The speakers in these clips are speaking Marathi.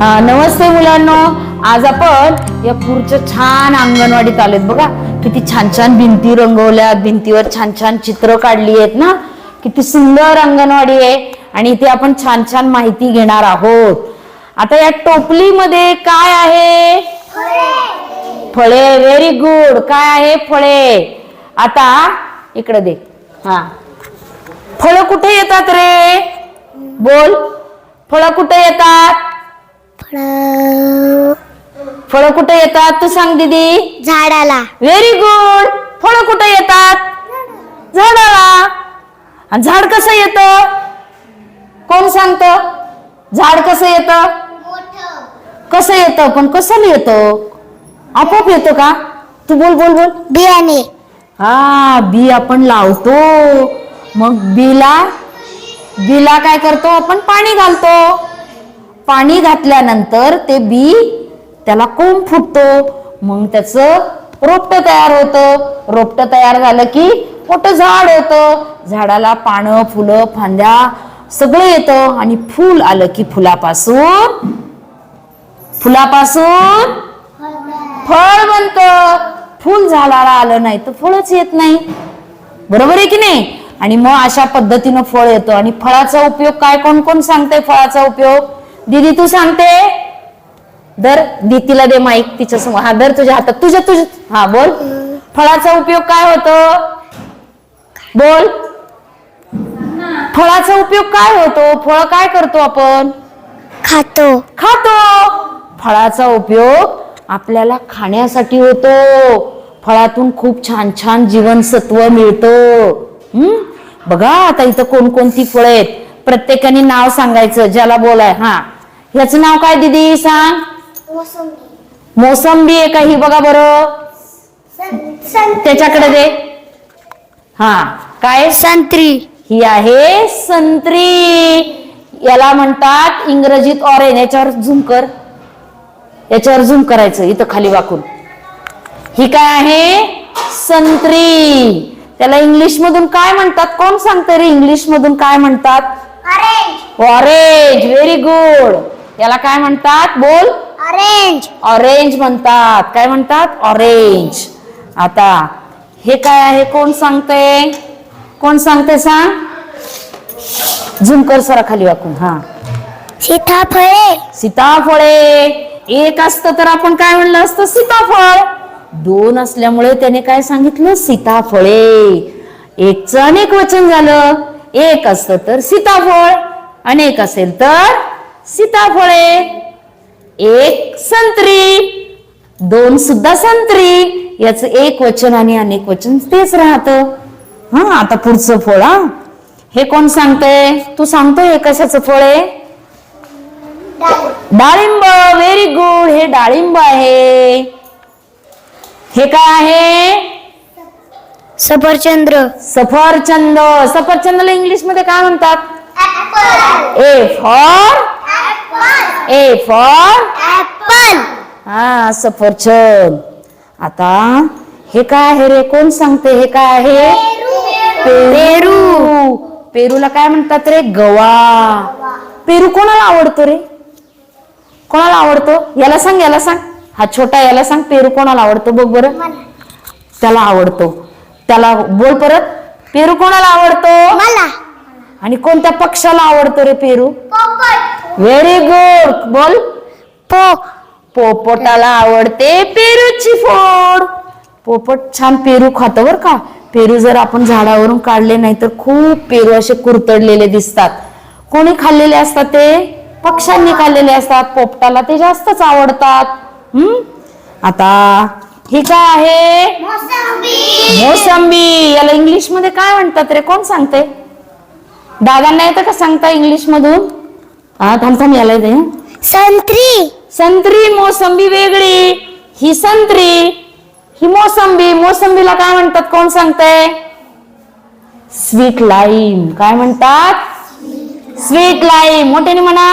हा नमस्ते मुलांनो. आज आपण या पुढच्या छान अंगणवाडीत आलेत बघा किती छान छान भिंती रंगवल्यात. भिंतीवर छान छान चित्र काढली आहेत ना? किती सुंदर अंगणवाडी आहे. आणि इथे आपण छान छान माहिती घेणार आहोत. आता या टोपलीमध्ये काय आहे? फळे. व्हेरी गुड काय आहे? फळे. आता इकडे दे. हा. फळं कुठे येतात रे? बोल. फळं कुठे येतात? फळ. फळं कुठे येतात तू सांग दीदी. झाडाला. व्हेरी गुड फळं कुठे येतात? झाडाला. आणि झाड कसं येत? कोण सांगत? झाड कसं येत? कसं येतं? पण कसं येतं आपोआप येतं का? तू बोल बोल बोल. बियाणे. हा बी आपण लावतो. मग बीला? बीला काय करतो? आपण पाणी घालतो. पाणी घातल्यानंतर ते बी त्याला कोंब फुटतो. मग त्याचं रोपट तयार होतं. रोपट तयार झालं की मोठं झाड होतं. झाडाला पानं फुलं फांद्या सगळं येतं आणि फूल आलं की फुलापासून फुलापासून फळ बनत. फुल झाडाला आलं नाही तर फळच येत नाही. बरोबर आहे की नाही? आणि मग अशा पद्धतीनं फळ येतं. आणि फळाचा उपयोग काय? कोण कोण सांगते फळाचा उपयोग? दीदी तू सांगते? दर दी तिला दे माईक तिच्या समोर. हा दर तुझ्या हातात. तुझ्या तुझ्या. हा बोल. फळाचा उपयोग काय होतो? बोल. फळाचा उपयोग काय होतो? फळ काय करतो आपण? खातो. खातो. फळाचा उपयोग आपल्याला खाण्यासाठी होतो. फळातून खूप छान छान जीवनसत्व मिळतं. हम्म? बघा आता इथं कोणकोणती फळं आहेत? प्रत्येकाने नाव सांगायचं ज्याला बोलाय. हा. ह्याचं नाव काय दिदी? सांग. मोसंबी. आहे का ही बघा बरं. त्याच्याकडे दे. हा. काय? संत्री. ही आहे संत्री. याला म्हणतात इंग्रजीत ऑरेंज याच्यावर झूम कर. याच्यावर झूम करायचं इथं खाली वाकून. ही काय आहे? संत्री. त्याला इंग्लिश मधून काय म्हणतात? कोण सांगते रे? इंग्लिश मधून काय म्हणतात? ऑरेंज व्हेरी गुड याला काय म्हणतात? बोल. ऑरेंज ऑरेंज म्हणतात. काय म्हणतात? ऑरेंज आता हे काय आहे? कोण सांगते कोण सांगते सांग? झूम कर सरा खाली वाकून हा. सीताफळे. सीताफळे. एक असतं तर आपण काय म्हणलं असतं? सीताफळ. दोन असल्यामुळे त्याने काय सांगितलं? सीताफळे. एकच अनेक वचन झालं. एक असतं तर सीताफळ. अनेक असेल तर सीताफळे. एक संत्री दोन सुद्धा संत्री. याच एक वचन आणि अनेक वचन तेच राहत. हा आता पुढचं फळ हा. हे कोण सांगतंय? तू सांगतोय हे कशाचं फळ आहे? डाळिंब. व्हेरी गुड हे डाळिंब आहे. हे काय आहे? सफरचंद्र सफरचंद. सफरचंदला इंग्लिशमध्ये काय म्हणतात? A for A for apple हा सफरचंद आता हे काय आहे रे? कोण सांगते हे काय आहे? पेरू. पेरूला काय म्हणतात रे? गवा. पेरू कोणाला आवडतो रे? कोणाला आवडतो? याला सांग याला सांग. हा छोटा याला सांग. पेरू कोणाला आवडतो? बघ बरं. त्याला आवडतो. त्याला बोल परत. पेरू कोणाला आवडतो? मला. आणि कोणत्या पक्षाला आवडतो रे पेरू? व्हेरी गुड बोल. पो पोपटाला आवडते पेरूची फोड. पोपट छान पेरू खातो बर का. पेरू जर आपण झाडावरून काढले नाही तर खूप पेरू असे कुरतडलेले दिसतात. कोणी खाल्लेले असतात ते? पक्ष्यांनी खाल्लेले असतात. पोपटाला ते जास्तच आवडतात. हम्म आता हे काय आहे? मोसंबी. याला इंग्लिशमध्ये काय म्हणतात रे? कोण सांगते दादांना येतं का सांगता इंग्लिश मधून हा थांब थांब याला येते हं. संत्री. संत्री मोसंबी वेगळी. ही संत्री ही मोसंबी. मोसंबीला काय म्हणतात कोण सांगतंय? Sweet lime. काय म्हणतात? Sweet lime. मोठ्याने म्हणा.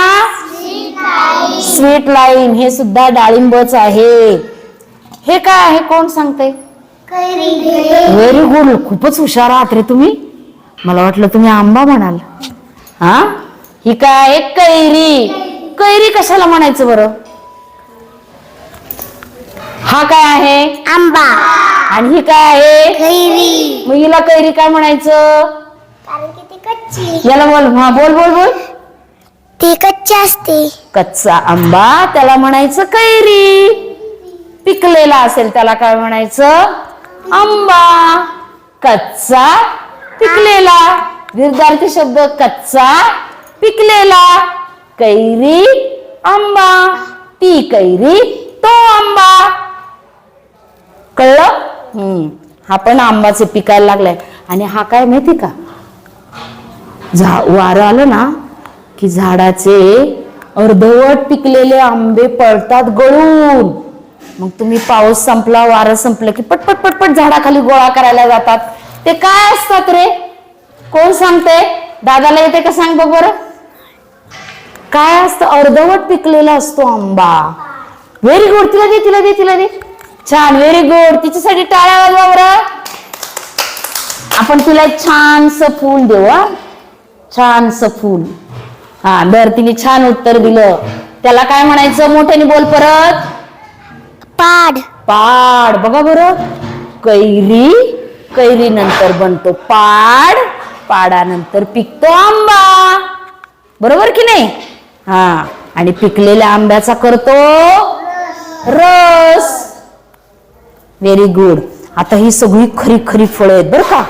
Sweet lime. हे सुद्धा डाळिंबच आहे. हे काय आहे? कोण सांगते व्हेरी गुड. खूपच हुशार आहात रे तुम्ही. मला वाटलं तुम्ही आंबा म्हणाल. हा? ही काय आहे कैरी? कैरी कशाला म्हणायचं बरं? हा काय आहे? आंबा. आणि ही काय आहे? कैरी. मग हिला कैरी काय म्हणायचं? कारण की ती कच्ची. याला बोल हा बोल बोल बोल. ती कच्ची असते. कच्चा आंबा त्याला म्हणायचं कैरी. पिकलेला असेल त्याला काय म्हणायचं? आंबा. कच्चा पिकलेला. विरुद्धार्थी शब्द कच्चा पिकलेला कैरी आंबा. ती कैरी तो आंबा. कळलं? हम्म. हा पण आंबाचे पिकायला लागलाय. आणि हा काय माहिती का? झा वारं आलं ना की झाडाचे अर्धवट पिकलेले आंबे पडतात गळून. मग तुम्ही पाऊस संपला वारं संपलं की पटपट पटपट झाडाखाली गोळा करायला जातात. ते काय असतात रे? कोण सांगते दादाला येते का सांग बघ बरं. काय असतं? अर्धवट पिकलेला असतो आंबा. व्हेरी गुड तिला दे तिला दे तिला दे. छान. व्हेरी गुड तिच्यासाठी टाळ्या वाजवा बरं. आपण तिला एक छानस फूल देऊ हा. छानस फूल. हा बर तिने छान उत्तर दिलं. त्याला काय म्हणायचं? मोठ्याने बोल परत. पाड. पाड. बघा बरं. कैरी. कैरी नंतर बनतो पाड पाडानंतर पिकतो आंबा. बरोबर की नाही? हा आणि पिकलेल्या आंब्याचा करतो रस. व्हेरी गुड आता ही सगळी खरी खरी फळं आहेत बरं का?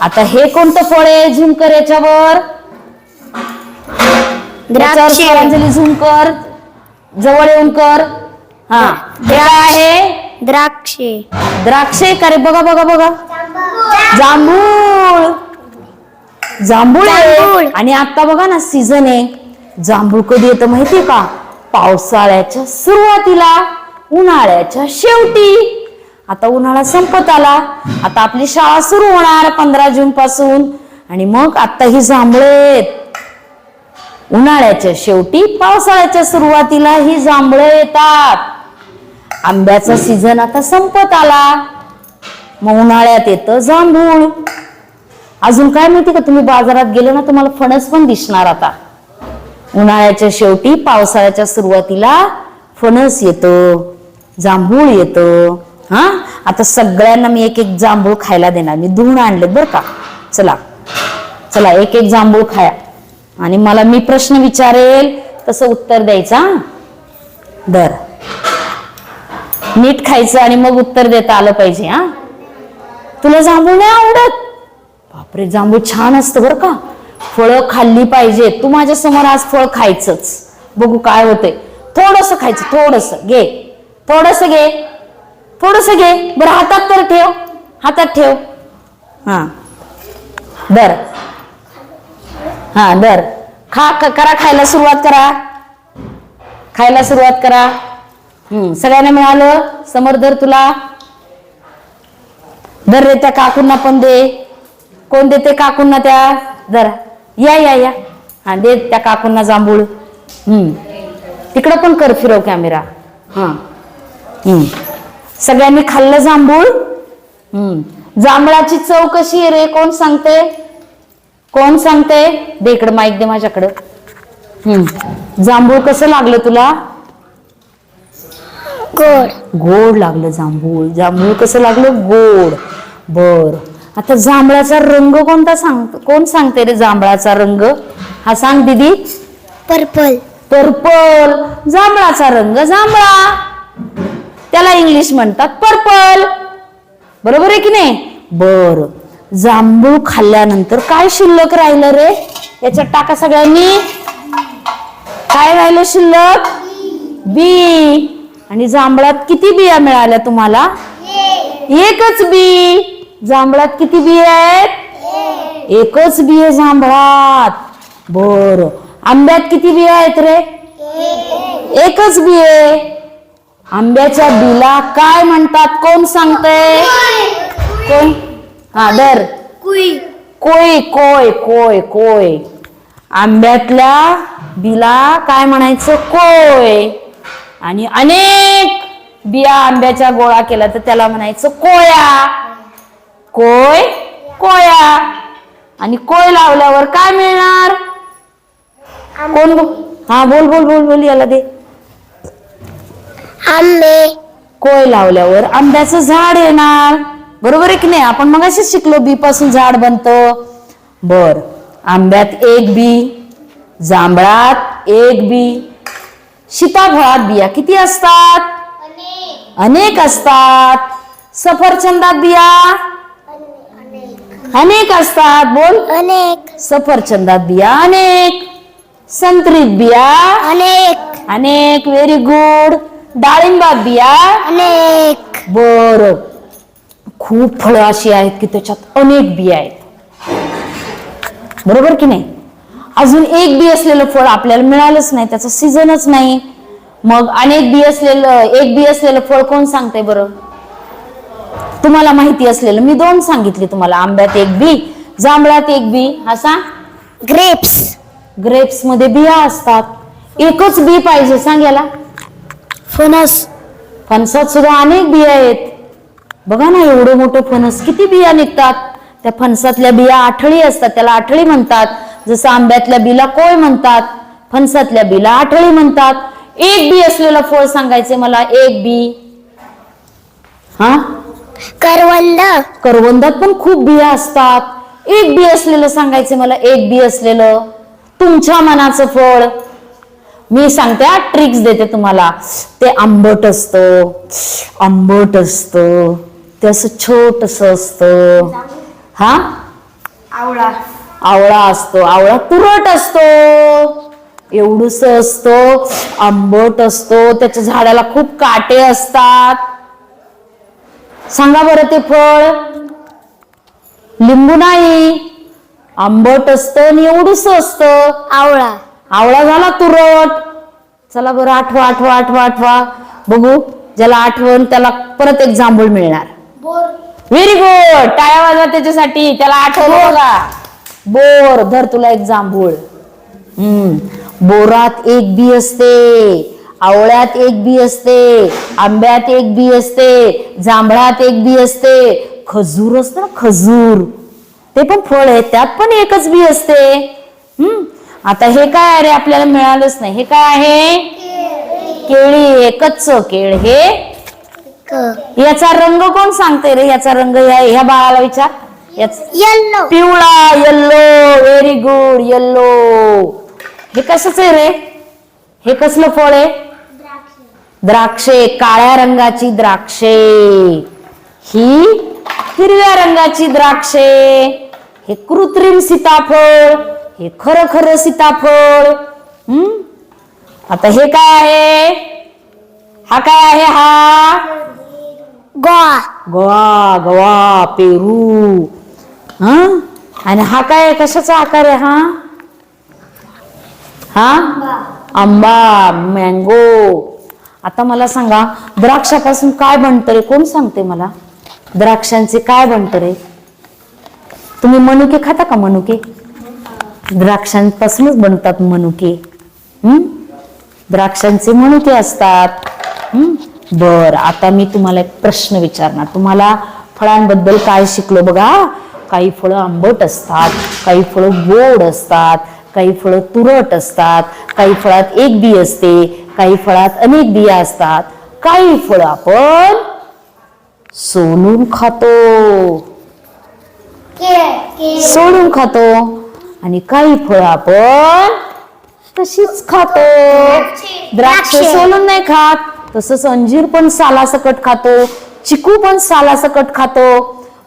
आता हे कोणतं फळ आहे झुमकर याच्यावर? झुमकर जवळ येऊन कर. हा. द्राक्षे. द्राक्षे का रे? बघा बघा बघा. जांभूळ. जांभूळ आहे. आणि आता बघा ना सीझन आहे. जांभूळ कधी येतं माहितीये का? पावसाळ्याच्या सुरुवातीला उन्हाळ्याच्या शेवटी. आता उन्हाळा संपत आला. आता आपली शाळा सुरू होणार पंधरा जून पासून. आणि मग आता ही जांभळं आहेत. उन्हाळ्याच्या शेवटी पावसाळ्याच्या सुरुवातीला ही जांभळं येतात. आंब्याचा सीझन आता संपत आला. मग उन्हाळ्यात येतं. जांभूळ. अजून काय माहिती का? तुम्ही बाजारात गेले ना तुम्हाला फणस पण दिसणार आता. उन्हाळ्याच्या शेवटी पावसाळ्याच्या सुरुवातीला फणस येतो जांभूळ येतं. हा? आता सगळ्यांना मी एक एक जांभूळ खायला देणार. मी धुवून आणले बर का? चला. चला एक एक जांभूळ खाया. आणि मला मी प्रश्न विचारेल तसं उत्तर द्यायचं दर नीट खायचं आणि मग उत्तर देता आलं पाहिजे हा? तुला जांभूळ नाही आवडत? बापरे जांभूळ छान असतं बरं का. फळं खाल्ली पाहिजे. तू माझ्यासमोर आज फळ खायचंच. बघू काय होतंय. थोडस खायचं थोडस. घे. थोडस घे. थोडस घे. बरं हातात तर ठेव. हातात ठेव. हा. दर. हा दर. खा करा खायला सुरुवात करा. खायला सुरुवात करा. हम्म सगळ्यांना मिळालं. समोर धर तुला. धर रे त्या काकूंना पण दे. कोण देते काकूंना त्या? जरा या या या. हा दे त्या काकूंना जांभूळ. हम्म. तिकडं पण कर फिरव कॅमेरा. हा. हम्म. सगळ्यांनी खाल्लं जांभूळ? हम्म. जांभळाची चव कशी आहे रे? कोण सांगते? कोण सांगते? दे इकडं माईक दे माझ्याकडं. हम्म. जांभूळ कसं लागलं तुला? गोड. गोड लागलं जांभूळ. जांभूळ कसं लागलं? गोड. बर. आता जांभळाचा रंग कोणता सांग कोण सांगते रे जांभळाचा रंग? हा सांग दीदी. पर्पल पर्पल जांभळाचा रंग जांभळा. त्याला इंग्लिश म्हणतात पर्पल बरोबर आहे की नाही? बर. जांभूळ खाल्ल्यानंतर काय शिल्लक राहिलं रे? याच्यात टाका सगळ्यांनी. काय राहिलं शिल्लक? बी. आणि जांभळात किती बिया मिळाल्या तुम्हाला? एकच बी. जांभळात किती बी आहेत? एकच बी आहे जांभळात. बर. आंब्यात किती बिया आहेत रे? एकच बी आहे आंब्याच्या बिला काय म्हणतात? कोण सांगतंय? कोण? हा दर कुई कोय कोय कोय कोय आंब्यातल्या बिला काय म्हणायचं? कोय आणि अनेक बिया आंब्याच्या गोळा केला तर त्याला म्हणायचं कोया. कोय? कोया. आणि कोय लावल्यावर काय मिळणार? कोण हा बोल बोल बोल बोल याला दे. आंबे. कोय लावल्यावर आंब्याचं झाड येणार. बरोबर आहे की नाही? आपण मग शिकलो बी पासून झाड बनतं. बर. आंब्यात एक बी जांभळात एक बी सीताफळात बिया किती असतात? अनेक असतात. सफरचंदात बिया अनेक असतात. बोल. अनेक. सफरचंदात बिया अनेक. संत्रीत बिया. अनेक. अनेक. Very good. डाळिंबात बिया. अनेक. बर. खूप फळं अशी आहेत की त्याच्यात अनेक बिया आहेत. बरोबर की नाही? अजून एक बी असलेलं फळ आपल्याला मिळालंच नाही. त्याचा सीझनच नाही. मग अनेक बी असलेलं एक बी असलेलं फळ कोण सांगते बरं? तुम्हाला माहिती असलेलं मी दोन सांगितले तुम्हाला. आंब्यात एक बी जांभळात एक बी. असा ग्रेप्स. ग्रेप्समध्ये बिया असतात. एकच बी पाहिजे सांग याला. फणस. फणसात सुद्धा अनेक बिया आहेत. बघा ना एवढं मोठं फणस. किती बिया निघतात? त्या फणसातल्या बिया आठळी असतात. त्याला आठळी म्हणतात. जसं आंब्यातल्या बिला कोय म्हणतात फणसातल्या बिला आठळी म्हणतात. एक बी असलेलं फळ सांगायचे मला. एक बी. हा? करवंद. करवंदात पण खूप बिया असतात. एक बी असलेलं सांगायचे मला एक बी असलेलं. तुमच्या मनाचं फळ. मी सांगते ट्रिक्स देते तुम्हाला. ते आंबट असतं. आंबट असतं. ते असं छोटस असतं. हा? आवळा. आवळा असतो. आवळा तुरट असतो. एवढूस असतो. आंबट असतो. त्याच्या झाडाला खूप काटे असतात. सांगा बरं ते फळ. लिंबू नाही आंबट असतं आणि एवढूस असतं. आवळा. आवळा झाला तुरट चला बरं आठवा आठवा आठवा आठवा. बघू ज्याला आठवण त्याला परत एक जांभूळ मिळणार. व्हेरी गुड टाळ्या वाजवा त्याच्यासाठी. त्याला आठवलं बघा. बोर. धर तुला एक जांभूळ. हम्म. बोरात एक बी असते. आवळ्यात एक बी असते आंब्यात एक बी असते जांभळात एक बी असते. खजूर असतं ना खजूर. ते पण फळ आहे त्यात पण एकच बी असते. हम्म? आता हे काय आहे रे आपल्याला मिळालंच नाही. हे काय आहे? केळी कच्च केळ हे. याचा रंग कोण सांगते रे? याचा रंग ह्या ह्या बाळाला विचार. याच येल्लो पिवळा येल्लो व्हेरी गुड येल्लो हे कशाच आहे रे? हे कसलं फळ आहे? द्राक्षे. काळ्या रंगाची द्राक्षे. ही हिरव्या रंगाची द्राक्षे. हे कृत्रिम सीताफळ. हे खरं खरं सीताफळ. हम्म? आता हे काय आहे? हा काय आहे? हा? गोवा. गवा गवा पेरू. हा? आणि हा काय कशाचा आकार आहे हा? हा? आंबा मँगो आता मला सांगा द्राक्षापासून काय बनतं रे? कोण सांगते मला? द्राक्षांचे काय बनतं रे? तुम्ही मनुके खाता का मनुके? द्राक्षांपासूनच बनतात मनुके. हम्म द्राक्षांचे मनुके असतात. हम्म बर आता मी तुम्हाला एक प्रश्न विचारणार. तुम्हाला फळांबद्दल काय शिकलो बघा? काही फळं आंबट असतात काही फळं गोड असतात काही फळं तुरट असतात काही फळात एक बी असते काही फळात अनेक बिया असतात. काही फळं आपण सोलून खातो. सोलून खातो. आणि काही फळं आपण तशीच खातो. द्राक्ष सोलून नाही खात. तसंच अंजीर पण सालासकट खातो. चिकू पण सालासकट खातो.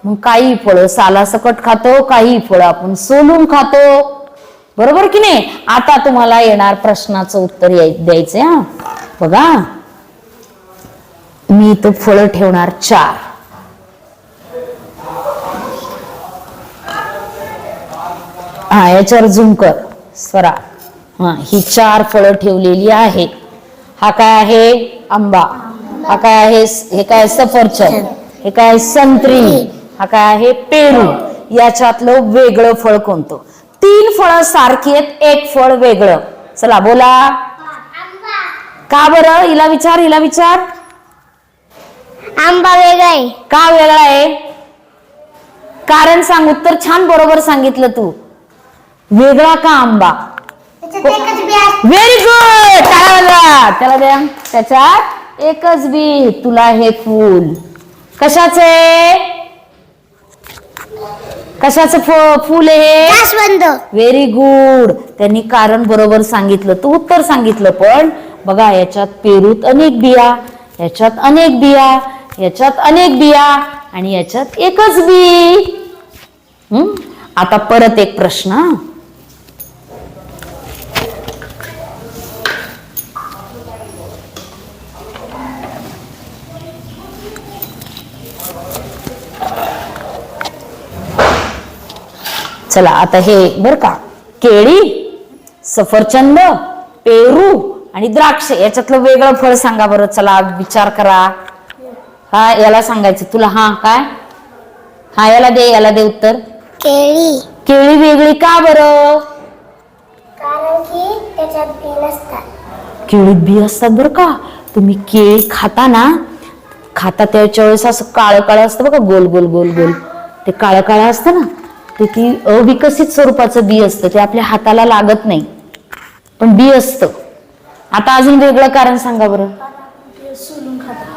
मग काही फळं सालासकट खातो काही फळं आपण सोलून खातो. बरोबर की नाही? आता तुम्हाला येणार प्रश्नाचं उत्तर द्यायचं द्यायचंय हा. बघा. मी इथं फळ ठेवणार चार. हा याच्यावर झुम कर. सरा. हा ही चार फळं ठेवलेली आहे. हा काय आहे? आंबा. हा काय आहे? हे काय सफरचंद. हे काय संत्री. हा काय आहे? पेरू. याच्यातलं वेगळं फळ कोणतं? तीन फळं सारखी आहेत एक फळ वेगळं. चला बोला. का बरं? हिला विचार हिला विचार. आंबा वेगळा आहे. का वेगळा आहे? कारण सांग उत्तर छान बरोबर सांगितलं तू. वेगळा का आंबा? व्हेरी गुड त्याला द्या. त्याच्यात एकच बी. तुला हे फूल. कशाचे? कशाचं फु- फूल आहे हे जास्वंद व्हेरी गुड त्यांनी कारण बरोबर सांगितलं तू उत्तर सांगितलं पण बघा याच्यात पेरूत अनेक बिया याच्यात अनेक बिया याच्यात अनेक बिया आणि याच्यात एकच बी हम्म? आता परत एक प्रश्न हं. चला आता हे बर का केळी सफरचंद पेरू आणि द्राक्ष याच्यातलं वेगळं फळ सांगा बरं चला विचार करा. हा याला सांगायचं तुला हा काय? हा याला दे याला दे उत्तर. केळी. केळी वेगळी का बरं? कारण की त्याच्यात बी नसतात. केळीत बी असतात बरं का? तुम्ही केळी खाता ना खाता त्याच्या वेळेस असं काळं काळं असतं बघा गोल गोल गोल गोल. ते काळं काळं असतं ना? ते ती अविकसित स्वरूपाचं बी असतं ते आपल्या हाताला लागत नाही. पण बी असतं. आता अजून वेगळं कारण सांगा बरं.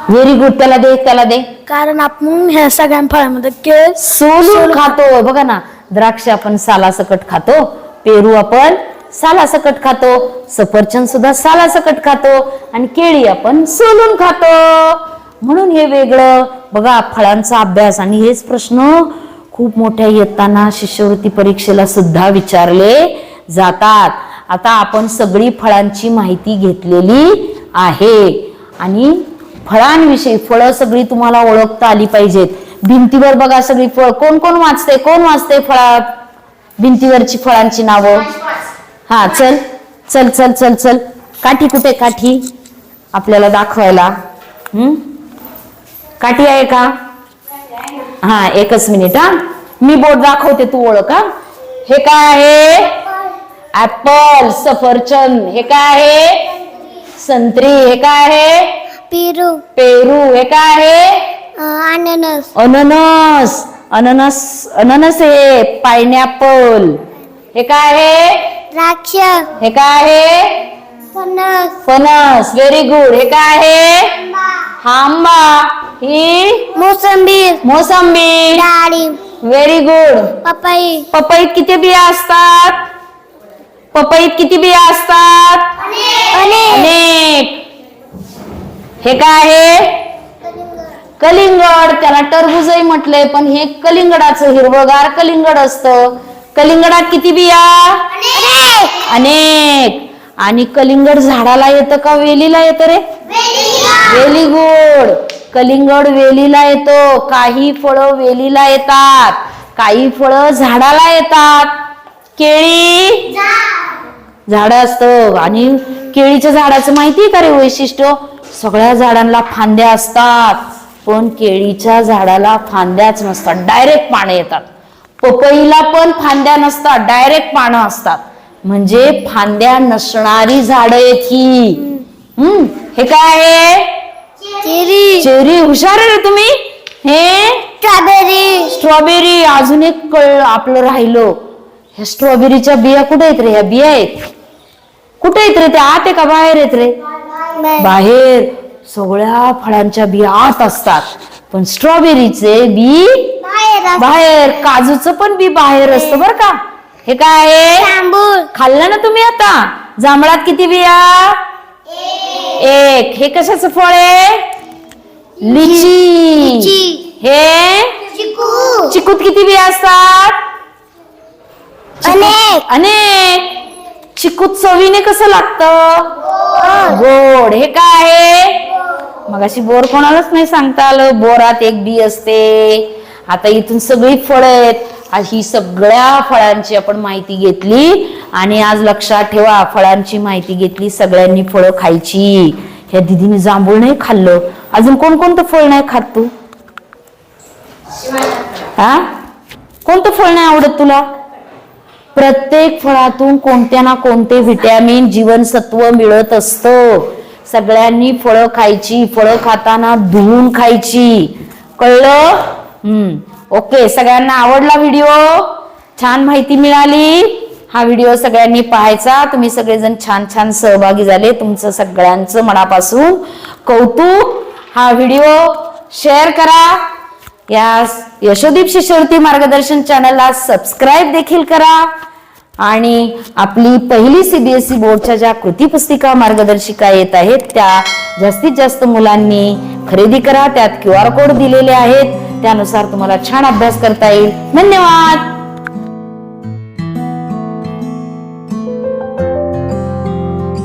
व्हेरी गुड त्याला दे त्याला दे. कारण आपण ह्या सगळ्या फळामध्ये केळ सोलून खातो. बघा ना द्राक्ष आपण सालासकट खातो पेरू आपण सालासकट खातो सफरचंद सुद्धा सालासकट खातो आणि केळी आपण सोलून खातो. म्हणून हे वेगळं. बघा फळांचा अभ्यास आणि हेच प्रश्न खूप मोठ्या येताना शिष्यवृत्ती परीक्षेला सुद्धा विचारले जातात. आता आपण सगळी फळांची माहिती घेतलेली आहे. आणि फळांविषयी फळं सगळी तुम्हाला ओळखता आली पाहिजेत. भिंतीवर बघा सगळी फळ. कोण कोण वाचते कोण वाचते फळा भिंतीवरची फळांची नावं? हा चल चल चल चल चल. काठी कुठे काठी? आपल्याला दाखवायला. हम्म? काठी आहे का? हा एकच मिनिट हा. मी बोट दाखवते तू ओळख हा. हे काय आहे? ऍपल सफरचंद. हे काय आहे? संत्री. हे काय आहे? पेरू. पेरू. हे काय आहे? अननस. अननस. अननस अननस आहे पायनॅपल हे काय आहे? द्राक्ष. हे काय आहे? फणस. फणस. व्हेरी गुड हे काय आहे? हा आंबा. ही? मोसंबी मोसंबी डाळिंब व्हेरी गुड पपई. पपईत किती बिया असतात? पपईत किती बिया असतात? अनेक. हे काय आहे? कलिंगड. त्याला टरबूजही म्हटलंय पण हे कलिंगडाचं हिरवगार कलिंगड असतं. कलिंगडात किती बिया? अनेक. आणि कलिंगड झाडाला येतं का? वेलीला येतं रे. वेली गुड. कलिंगड वेलीला येतो. काही फळं वेलीला येतात. काही फळं झाडाला येतात. केळी. झाड असतं. आणि केळीच्या झाडाचं माहितीये का रे वैशिष्ट्य? सगळ्या झाडांना फांद्या असतात. पण केळीच्या झाडाला फांद्याच नसतात. डायरेक्ट पाने येतात. पपईला पण फांद्या नसतात. डायरेक्ट पानं असतात. म्हणजे फांद्या नसणारी झाड आहेत ही हम्म हे काय आहे? चेरी. चेरी. हुशार आहे रे तुम्ही? हे? स्ट्रॉबेरी. स्ट्रॉबेरी. अजून एक कळ आपलं राहिलो. ह्या स्ट्रॉबेरीच्या बिया कुठे आहेत रे? ह्या बिया आहेत? कुठे आहेत रे? त्या आत आहे का बाहेर आहेत रे? बाहेर. सगळ्या फळांच्या बिया आत असतात. पण स्ट्रॉबेरीचे बी बाहेर. काजूचं पण बी बाहेर असतं बर का. हे काय आहे? खाल्लं ना तुम्ही आता? जांभळात किती बिया? एक. हे कशाचं फळ आहे? लिची. हे? चिकू. चिकूत किती बिया असतात? अनेक. अनेक. चिकूत चवीने कसं लागतं? गोड. हे काय आहे? मगाशी बोर कोणालाच नाही सांगता आलं. बोरात एक बी असते. आता इथून सगळी फळं आहेत. आज ही सगळ्या फळांची आपण माहिती घेतली आणि आज लक्षात ठेवा फळांची माहिती घेतली सगळ्यांनी फळं खायची. ह्या दिदीने जांभूळ नाही खाल्लं. अजून कोणकोणतं फळ नाही खात तू? हा कोणतं फळ नाही आवडत तुला? प्रत्येक फळातून कोणत्या ना कोणते व्हिटॅमिन जीवनसत्व मिळत असतं. सगळ्यांनी फळं खायची फळं खाताना धुवून खायची. कळलं? हम्म. ओके सगळ्यांना आवडला व्हिडिओ? छान माहिती मिळाली? हा व्हिडिओ सगळ्यांनी पाहायचा. तुम्ही सगळेजण छान छान सहभागी झाले. तुमचं सगळ्यांचं मनापासून कौतुक. हा व्हिडिओ शेअर करा. या यशोदीप शिष्यवृत्ती मार्गदर्शन चॅनलला सबस्क्राईब देखील करा. आणि आपली पहिली सीबीएसई बोर्डच्या ज्या कृती पुस्तिका मार्गदर्शिका येत आहेत त्या जास्तीत जास्त मुलांनी खरेदी करा. त्यात क्यू आर कोड दिलेले आहेत. त्यानुसार तुम्हाला छान अभ्यास करता येईल. धन्यवाद!